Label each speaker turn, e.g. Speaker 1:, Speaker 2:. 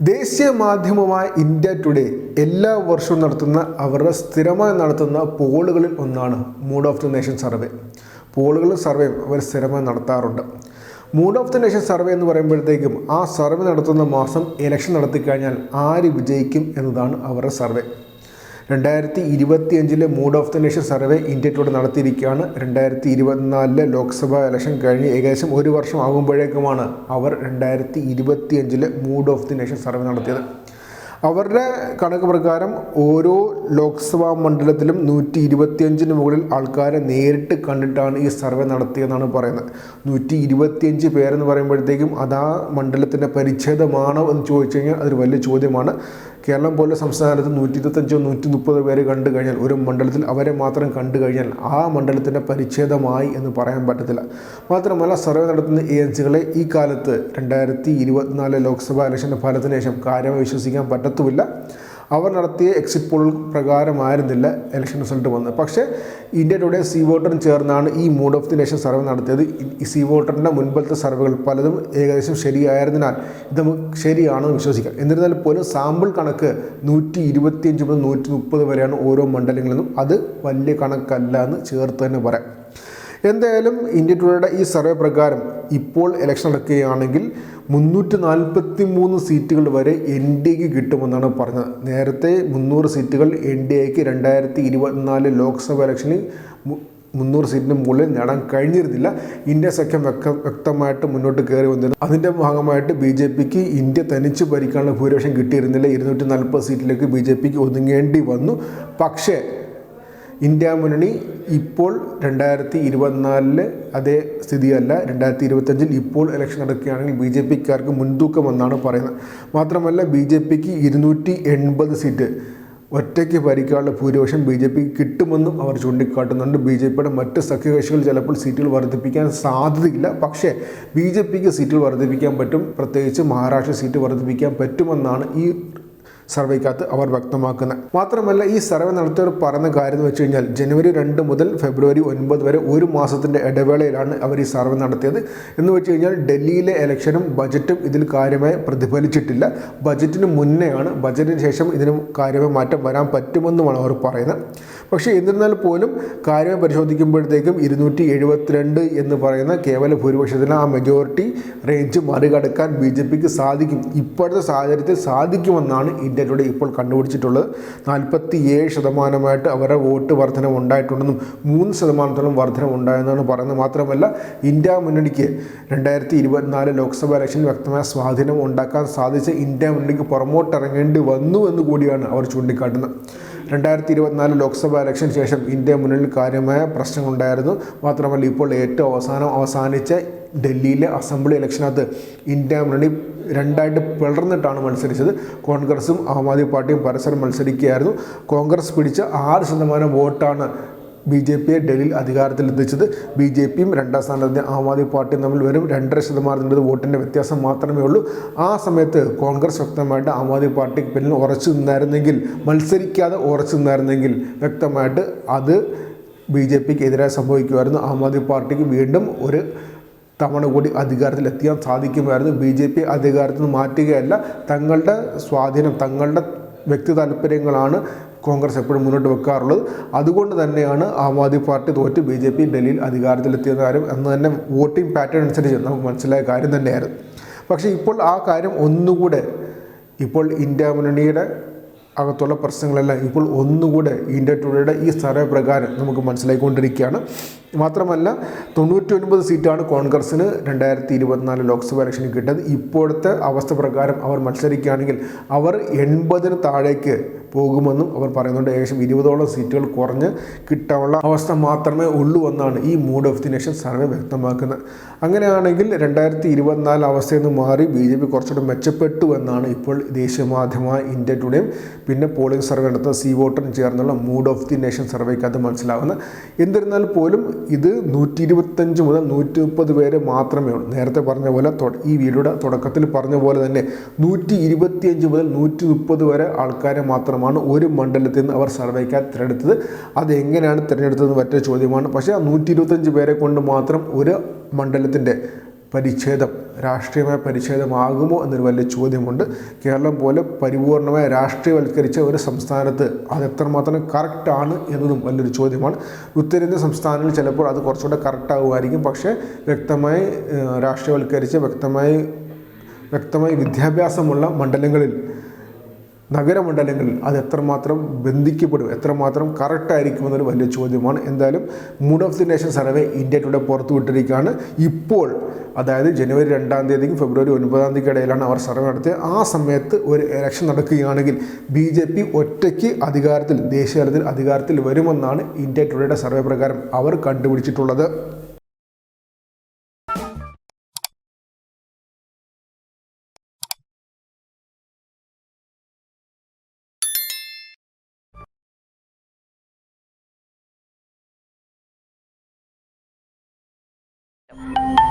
Speaker 1: ദേശീയ മാധ്യമമായ India today എല്ലാ വർഷവും നടത്തുന്ന അവരുടെ സ്ഥിരമായി നടത്തുന്ന പോളുകളിൽ ഒന്നാണ് mood of the nation survey പോളുകൾ സർവേ അവർ സ്ഥിരമായി നടത്താറുണ്ട്. Mood of the nation survey എന്ന് പറയുമ്പോഴത്തേക്കും ആ സർവേ നടത്തുന്ന മാസം ഇലക്ഷൻ നടത്തിക്കഴിഞ്ഞാൽ ആര് വിജയിക്കും എന്നതാണ് അവരുടെ സർവേ രണ്ടായിരത്തി ഇരുപത്തിയഞ്ചിലെ mood of the nation survey ഇന്ത്യയോട് നടത്തിയിരിക്കുകയാണ്. രണ്ടായിരത്തി ഇരുപത്തിനാലിലെ ലോക്സഭാ ഇലക്ഷൻ കഴിഞ്ഞ് ഏകദേശം ഒരു വർഷം ആകുമ്പോഴേക്കുമാണ് അവർ രണ്ടായിരത്തി ഇരുപത്തിയഞ്ചിലെ mood of the nation survey നടത്തിയത്. അവരുടെ കണക്ക് പ്രകാരം ഓരോ ലോക്സഭാ മണ്ഡലത്തിലും നൂറ്റി ഇരുപത്തിയഞ്ചിന് മുകളിൽ ആൾക്കാരെ നേരിട്ട് കണ്ടിട്ടാണ് ഈ സർവേ നടത്തിയെന്നാണ് പറയുന്നത്. നൂറ്റി ഇരുപത്തിയഞ്ച് പേരെന്ന് പറയുമ്പോഴത്തേക്കും അതാ മണ്ഡലത്തിന്റെ പരിച്ഛേദമാണോ എന്ന് ചോദിച്ചു കഴിഞ്ഞാൽ അതൊരു വലിയ ചോദ്യമാണ്. കേരളം പോലെ സംസ്ഥാനത്ത് നൂറ്റി ഇരുപത്തഞ്ചോ നൂറ്റി മുപ്പത് പേര് കണ്ടു കഴിഞ്ഞാൽ ഒരു മണ്ഡലത്തിൽ അവരെ മാത്രം കണ്ടു കഴിഞ്ഞാൽ ആ മണ്ഡലത്തിന്റെ പരിച്ഛേദമായി എന്ന് പറയാൻ പറ്റത്തില്ല. മാത്രമല്ല സർവേ നടത്തുന്ന ഏജൻസികളെ ഈ കാലത്ത് രണ്ടായിരത്തി ഇരുപത്തിനാല് ലോക്സഭാ ഇലക്ഷന്റെ ഫലത്തിന് ശേഷം കാര്യമായി വിശ്വസിക്കാൻ പറ്റത്തുമില്ല. അവർ നടത്തിയ എക്സിറ്റ് പോൾ പ്രകാരമായിരുന്നില്ല ഇലക്ഷൻ റിസൾട്ട് വന്നത്. പക്ഷേ ഇന്ത്യ ടുഡേ സി വോട്ടറും ചേർന്നാണ് ഈ mood of the nation survey നടത്തിയത്. ഈ സി വോട്ടറിന്റെ മുൻപത്തെ സർവേകൾ പലതും ഏകദേശം ശരിയായതിനാൽ ഇത് നമുക്ക് ശരിയാണെന്ന് വിശ്വസിക്കാം. എന്നിരുന്നാൽ പോലും സാമ്പിൾ കണക്ക് നൂറ്റി ഇരുപത്തിയഞ്ച് മുതൽ നൂറ്റി മുപ്പത് വരെയാണ് ഓരോ മണ്ഡലങ്ങളിലും. അത് വലിയ കണക്കല്ല എന്ന് ചേർത്ത് തന്നെ പറയാം. എന്തായാലും ഇന്ത്യ ടുഡേയുടെ ഈ സർവേ പ്രകാരം ഇപ്പോൾ ഇലക്ഷൻ നടക്കുകയാണെങ്കിൽ മുന്നൂറ്റി നാൽപ്പത്തി മൂന്ന് സീറ്റുകൾ വരെ എൻ ഡി എക്ക് കിട്ടുമെന്നാണ് പറഞ്ഞത്. നേരത്തെ മുന്നൂറ് സീറ്റുകൾ എൻ ഡി എക്ക് രണ്ടായിരത്തി ഇരുപത്തിനാല് ലോക്സഭ ഇലക്ഷനിൽ മുന്നൂറ് സീറ്റിന് മുകളിൽ നേടാൻ കഴിഞ്ഞിരുന്നില്ല. ഇന്ത്യ സഖ്യം വ്യക്ത വ്യക്തമായിട്ട് മുന്നോട്ട് കയറി വന്നിരുന്നു. അതിന്റെ ഭാഗമായിട്ട് ബി ജെ പിക്ക് ഇന്ത്യ തനിച്ച് ഭരിക്കാനുള്ള ഭൂരിപക്ഷം കിട്ടിയിരുന്നില്ല. ഇരുന്നൂറ്റി നാൽപ്പത് സീറ്റിലേക്ക് ബി ജെ പിക്ക് ഒതുങ്ങേണ്ടി വന്നു. പക്ഷേ ഇന്ത്യ മുന്നണി ഇപ്പോൾ രണ്ടായിരത്തി ഇരുപത്തിനാലിൽ അതേ സ്ഥിതിയല്ല. രണ്ടായിരത്തി ഇരുപത്തഞ്ചിൽ ഇപ്പോൾ ഇലക്ഷൻ നടക്കുകയാണെങ്കിൽ ബി ജെ പിക്കാർക്ക് മുൻതൂക്കമെന്നാണ് പറയുന്നത്. മാത്രമല്ല ബി ജെ പിക്ക് ഇരുന്നൂറ്റി എൺപത് സീറ്റ്. ഒറ്റയ്ക്ക് ഭരിക്കാനുള്ള ഭൂരിപക്ഷം ബി ജെ പിക്ക് കിട്ടുമെന്നും അവർ ചൂണ്ടിക്കാട്ടുന്നുണ്ട്. ബി ജെ പിയുടെ മറ്റ് സഖ്യകക്ഷികൾ ചിലപ്പോൾ സീറ്റുകൾ വർദ്ധിപ്പിക്കാൻ സാധ്യതയില്ല. പക്ഷേ ബി ജെ പിക്ക് സീറ്റുകൾ വർദ്ധിപ്പിക്കാൻ പറ്റും. പ്രത്യേകിച്ച് മഹാരാഷ്ട്ര സീറ്റ് വർദ്ധിപ്പിക്കാൻ പറ്റുമെന്നാണ് ഈ സർവേക്കകത്ത് അവർ വ്യക്തമാക്കുന്നത് മാത്രമല്ല ഈ സർവേ നടത്തിയവർ പറയുന്ന കാര്യം എന്ന് വെച്ച് കഴിഞ്ഞാൽ ജനുവരി രണ്ട് മുതൽ ഫെബ്രുവരി ഒൻപത് വരെ ഒരു മാസത്തിന്റെ ഇടവേളയിലാണ് അവർ ഈ സർവേ നടത്തിയത്. എന്ന് വെച്ച് കഴിഞ്ഞാൽ ഡൽഹിയിലെ ഇലക്ഷനും ബജറ്റും ഇതിൽ കാര്യമായി പ്രതിഫലിച്ചിട്ടില്ല. ബജറ്റിന് മുന്നെയാണ് ബജറ്റിന് ശേഷം ഇതിന് കാര്യമായ മാറ്റം വരാൻ പറ്റുമെന്നുമാണ് അവർ പറയുന്നത്. പക്ഷേ എന്നിരുന്നാൽ പോലും കാര്യമായി പരിശോധിക്കുമ്പോഴത്തേക്കും ഇരുന്നൂറ്റി എഴുപത്തിരണ്ട് എന്ന് പറയുന്ന കേവല ഭൂരിപക്ഷത്തിന് ആ മെജോറിറ്റി റേഞ്ച് മറികടക്കാൻ ബി ജെ പിക്ക് സാധിക്കും. ഇപ്പോഴത്തെ സാഹചര്യത്തിൽ സാധിക്കുമെന്നാണ് ഇന്ത്യയിലൂടെ ഇപ്പോൾ കണ്ടുപിടിച്ചിട്ടുള്ളത് നാൽപ്പത്തി ഏഴ് ശതമാനമായിട്ട് അവരുടെ വോട്ട് വർധന ഉണ്ടായിട്ടുണ്ടെന്നും മൂന്ന് ശതമാനത്തോളം വർധന ഉണ്ടായെന്നാണ് പറയുന്നത്. മാത്രമല്ല ഇന്ത്യ മുന്നണിക്ക് രണ്ടായിരത്തി ഇരുപത്തിനാല് ലോക്സഭാ ഇലക്ഷൻ വ്യക്തമായ സ്വാധീനം ഉണ്ടാക്കാൻ സാധിച്ച ഇന്ത്യ മുന്നണിക്ക് പുറമോട്ടിറങ്ങേണ്ടി വന്നു എന്ന് കൂടിയാണ് അവർ ചൂണ്ടിക്കാട്ടുന്നത്. രണ്ടായിരത്തി ഇരുപത്തിനാല് ലോക്സഭാ ഇലക്ഷൻ ശേഷം ഇന്ത്യ മുന്നണിയിൽ കാര്യമായ പ്രശ്നങ്ങളുണ്ടായിരുന്നു. മാത്രമല്ല ഇപ്പോൾ ഏറ്റവും അവസാനം അവസാനിച്ച ഡൽഹിയിലെ അസംബ്ലി ഇലക്ഷനകത്ത് ഇന്ത്യ മുന്നണി രണ്ടായിട്ട് പിളർന്നിട്ടാണ് മത്സരിച്ചത്. കോൺഗ്രസും ആം ആദ്മി പാർട്ടിയും പരസ്പരം മത്സരിക്കുകയായിരുന്നു. കോൺഗ്രസ് പിടിച്ച ആറ് ശതമാനം വോട്ടാണ് ബി ജെ പിയെ ഡൽഹിയിൽ അധികാരത്തിലെത്തിച്ചത്. ബി ജെ പിയും രണ്ടാം സ്ഥാനത്തെ ആം ആദ്മി പാർട്ടിയും തമ്മിൽ വരും രണ്ടര ശതമാനത്തിന്റെ വോട്ടിന്റെ വ്യത്യാസം മാത്രമേ ഉള്ളൂ. ആ സമയത്ത് കോൺഗ്രസ് വ്യക്തമായിട്ട് ആം ആദ്മി പാർട്ടിക്ക് പിന്നിൽ ഉറച്ചു നിന്നായിരുന്നെങ്കിൽ മത്സരിക്കാതെ ഉറച്ചു നിന്നായിരുന്നെങ്കിൽ വ്യക്തമായിട്ട് അത് ബി ജെ പിക്ക് എതിരായി സംഭവിക്കുമായിരുന്നു. ആം ആദ്മി പാർട്ടിക്ക് വീണ്ടും ഒരു തവണ കൂടി അധികാരത്തിലെത്തിയാൻ സാധിക്കുമായിരുന്നു. ബി ജെ പി അധികാരത്തിൽ നിന്ന് മാറ്റുകയല്ല തങ്ങളുടെ സ്വാധീനം തങ്ങളുടെ വ്യക്തി താല്പര്യങ്ങളാണ് കോൺഗ്രസ് എപ്പോഴും മുന്നോട്ട് വെക്കാറുള്ളത്. അതുകൊണ്ട് തന്നെയാണ് ആം ആദ്മി പാർട്ടി തോറ്റ് ബി ജെ പി ഡൽഹിയിൽ അധികാരത്തിലെത്തിയെന്ന കാര്യം എന്ന് തന്നെ വോട്ടിംഗ് പാറ്റേൺ അനുസരിച്ച് നമുക്ക് മനസ്സിലായ കാര്യം തന്നെയായിരുന്നു. പക്ഷേ ഇപ്പോൾ ആ കാര്യം ഒന്നുകൂടെ ഇപ്പോൾ ഇന്ത്യ മുന്നണിയുടെ അകത്തുള്ള പ്രശ്നങ്ങളെല്ലാം ഇപ്പോൾ ഒന്നുകൂടെ ഇന്ത്യ ടുഡേയുടെ ഈ സർവേ പ്രകാരം നമുക്ക് മനസ്സിലായിക്കൊണ്ടിരിക്കുകയാണ്. മാത്രമല്ല തൊണ്ണൂറ്റി ഒൻപത് സീറ്റാണ് കോൺഗ്രസ്സിന് രണ്ടായിരത്തി ഇരുപത്തിനാല് ലോക്സഭ ഇലക്ഷനിൽ കിട്ടിയത്. ഇപ്പോഴത്തെ അവസ്ഥ പ്രകാരം അവർ മത്സരിക്കുകയാണെങ്കിൽ അവർ എൺപതിന് താഴേക്ക് പോകുമെന്നും അവർ പറയുന്നുണ്ട്. ഏകദേശം ഇരുപതോളം സീറ്റുകൾ കുറഞ്ഞ് കിട്ടാനുള്ള അവസ്ഥ മാത്രമേ ഉള്ളൂ എന്നാണ് ഈ mood of the nation survey വ്യക്തമാക്കുന്നത്. അങ്ങനെയാണെങ്കിൽ രണ്ടായിരത്തി ഇരുപത്തിനാല് അവസ്ഥയിൽ നിന്ന് മാറി ബി ജെ പി കുറച്ചുകൂടെ മെച്ചപ്പെട്ടു എന്നാണ് ഇപ്പോൾ ദേശീയ മാധ്യമമായ ഇന്ത്യ ടുഡേയും പിന്നെ പോളിംഗ് സർവേ നടത്തുന്ന സി വോട്ടറും ചേർന്നുള്ള മൂഡ് ഓഫ് ദി നേഷൻ സർവേക്കകത്ത് മനസ്സിലാവുന്നത്. എന്നിരുന്നാൽ പോലും ഇത് നൂറ്റി ഇരുപത്തഞ്ച് മുതൽ നൂറ്റി മുപ്പത് പേര് മാത്രമേ ഉള്ളൂ. നേരത്തെ പറഞ്ഞ പോലെ ഈ വീഡിയോയുടെ തുടക്കത്തിൽ പറഞ്ഞ പോലെ തന്നെ നൂറ്റി ഇരുപത്തിയഞ്ച് മുതൽ നൂറ്റി മുപ്പത് വരെ ആൾക്കാരെ മാത്രമാണ് ഒരു മണ്ഡലത്തിൽ നിന്ന് അവർ സർവേക്കാർ തിരഞ്ഞെടുത്തത്. അത് എങ്ങനെയാണ് തിരഞ്ഞെടുത്തതെന്ന് മറ്റൊരു ചോദ്യമാണ്. പക്ഷേ ആ നൂറ്റി ഇരുപത്തഞ്ച് പേരെ കൊണ്ട് മാത്രം ഒരു മണ്ഡലത്തിന്റെ പരിച്ഛേദം രാഷ്ട്രീയമായ പരിച്ഛേദമാകുമോ എന്നൊരു വലിയ ചോദ്യമുണ്ട്. കേരളം പോലെ പരിപൂർണമായ രാഷ്ട്രീയവൽക്കരിച്ച ഒരു സംസ്ഥാനത്ത് അത് എത്രമാത്രം കറക്റ്റാണ് എന്നതും വലിയൊരു ചോദ്യമാണ്. ഉത്തരേന്ത്യൻ സംസ്ഥാനങ്ങളിൽ ചിലപ്പോൾ അത് കുറച്ചുകൂടെ കറക്റ്റാകുമായിരിക്കും പക്ഷേ വ്യക്തമായി രാഷ്ട്രീയവൽക്കരിച്ച് വ്യക്തമായി വ്യക്തമായി വിദ്യാഭ്യാസമുള്ള മണ്ഡലങ്ങളിൽ നഗരമണ്ഡലങ്ങളിൽ അത് എത്രമാത്രം ബന്ധിക്കപ്പെടും എത്രമാത്രം കറക്റ്റായിരിക്കും എന്നൊരു വലിയ ചോദ്യമാണ്. എന്തായാലും mood of the nation survey India today പുറത്തുവിട്ടിരിക്കുകയാണ് ഇപ്പോൾ അതായത് ജനുവരി രണ്ടാം തീയതിക്കും ഫെബ്രുവരി ഒൻപതാം തീയതിക്ക് ഇടയിലാണ് അവർ സർവേ നടത്തിയത്. ആ സമയത്ത് ഒരു ഇലക്ഷൻ നടക്കുകയാണെങ്കിൽ ബി ജെ പി ഒറ്റയ്ക്ക് അധികാരത്തിൽ ദേശീയ തലത്തിൽ അധികാരത്തിൽ വരുമെന്നാണ് ഇന്ത്യ ടുഡേയുടെ സർവേ പ്രകാരം അവർ കണ്ടുപിടിച്ചിട്ടുള്ളത്. you